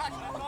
하시는 거.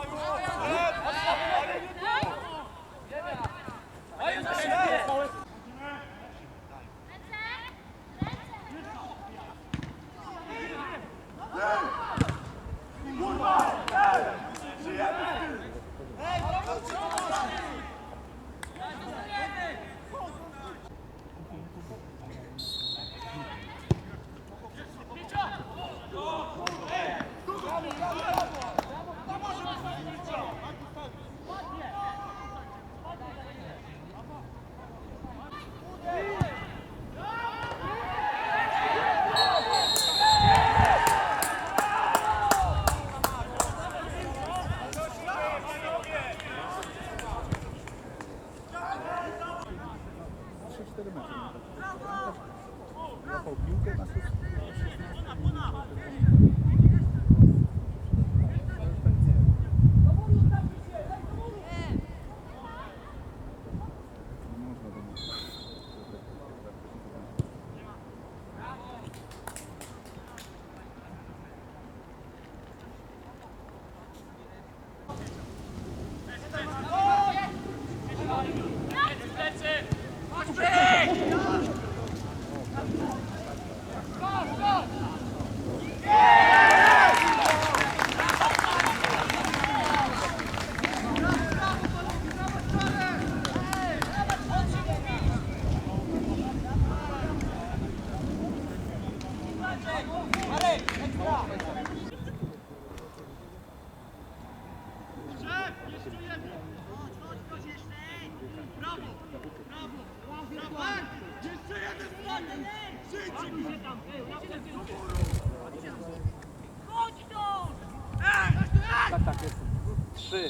Trzy,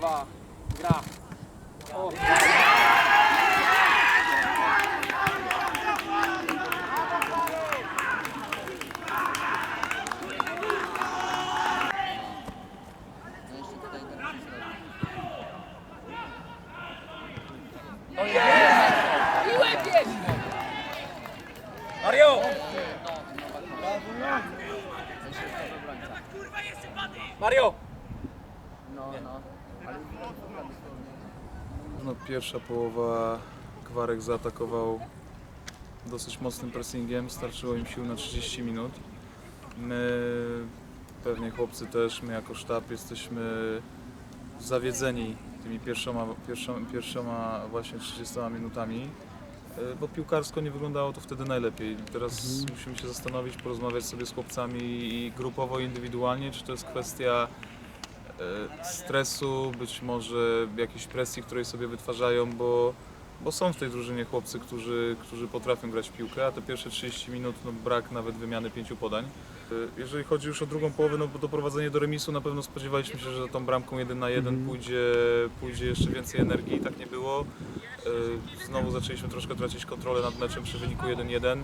dwa, gra. O. Mario! Mario! No, pierwsza połowa Gwarek zaatakował dosyć mocnym pressingiem, starczyło im sił na 30 minut. My, pewnie chłopcy też, my jako sztab jesteśmy zawiedzeni tymi pierwszoma, pierwszą, pierwszoma właśnie 30 minutami, e, bo piłkarsko nie wyglądało to wtedy najlepiej. Teraz musimy się zastanowić, porozmawiać sobie z chłopcami i grupowo, i indywidualnie, czy to jest kwestia stresu, być może jakiejś presji, której sobie wytwarzają, bo, bo są w tej drużynie chłopcy, którzy, którzy potrafią grać w piłkę, a te pierwsze 30 minut no, brak nawet wymiany pięciu podań. E, Jeżeli chodzi już o drugą połowę, no doprowadzenie do remisu na pewno spodziewaliśmy się, że za tą bramką 1 na 1 pójdzie, pójdzie jeszcze więcej energii i tak nie było. E, Znowu zaczęliśmy troszkę tracić kontrolę nad meczem przy wyniku 1-1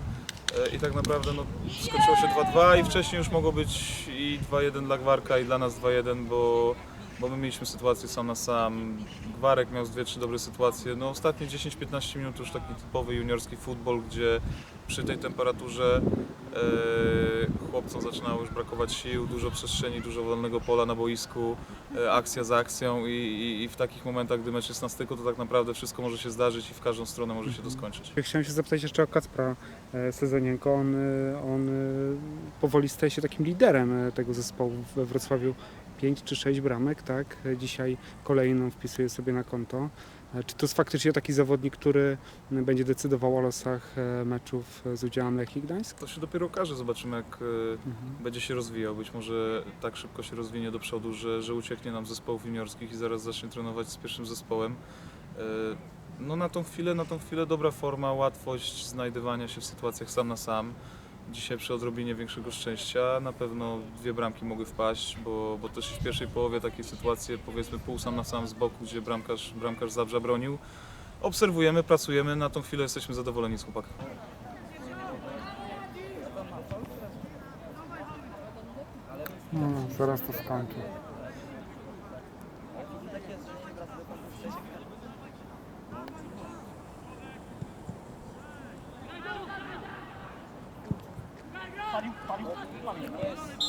E, i tak naprawdę no, skończyło się 2-2 i wcześniej już mogło być i 2-1 dla Gwarka i dla nas 2-1, bo, bo my mieliśmy sytuację sam na sam. Gwarek miał z dwie, trzy dobre sytuacje. No ostatnie 10-15 minut już taki typowy juniorski futbol, gdzie przy tej temperaturze e, chłopcom zaczynało już brakować sił, dużo przestrzeni, dużo wolnego pola na boisku, e, akcja za akcją i, i, i w takich momentach, gdy mecz jest na styku, to tak naprawdę wszystko może się zdarzyć i w każdą stronę może się to skończyć. Chciałem się zapytać jeszcze o Kacpra e, Sezonienko. On, e, on powoli staje się takim liderem tego zespołu we Wrocławiu. 5 czy 6 bramek, tak? E, Dzisiaj kolejną wpisuje sobie na konto. E, Czy to jest faktycznie taki zawodnik, który będzie decydował o losach e, meczów z udziałem Lechii Gdańsk? To się dopiero okaże, zobaczymy jak e, będzie się rozwijał. Być może tak szybko się rozwinie do przodu, że, że ucieknie nam zespołów juniorskich i zaraz zacznie trenować z pierwszym zespołem. No na tą chwilę, na tą chwilę dobra forma, łatwość znajdywania się w sytuacjach sam na sam. Dzisiaj przy odrobinie większego szczęścia na pewno dwie bramki mogły wpaść, bo, bo też w pierwszej połowie takie sytuacje powiedzmy pół sam na sam z boku, gdzie bramkarz, bramkarz Zabrza bronił. Obserwujemy, pracujemy, na tą chwilę jesteśmy zadowoleni z chłopakiem. No, zaraz to skończy. Yes.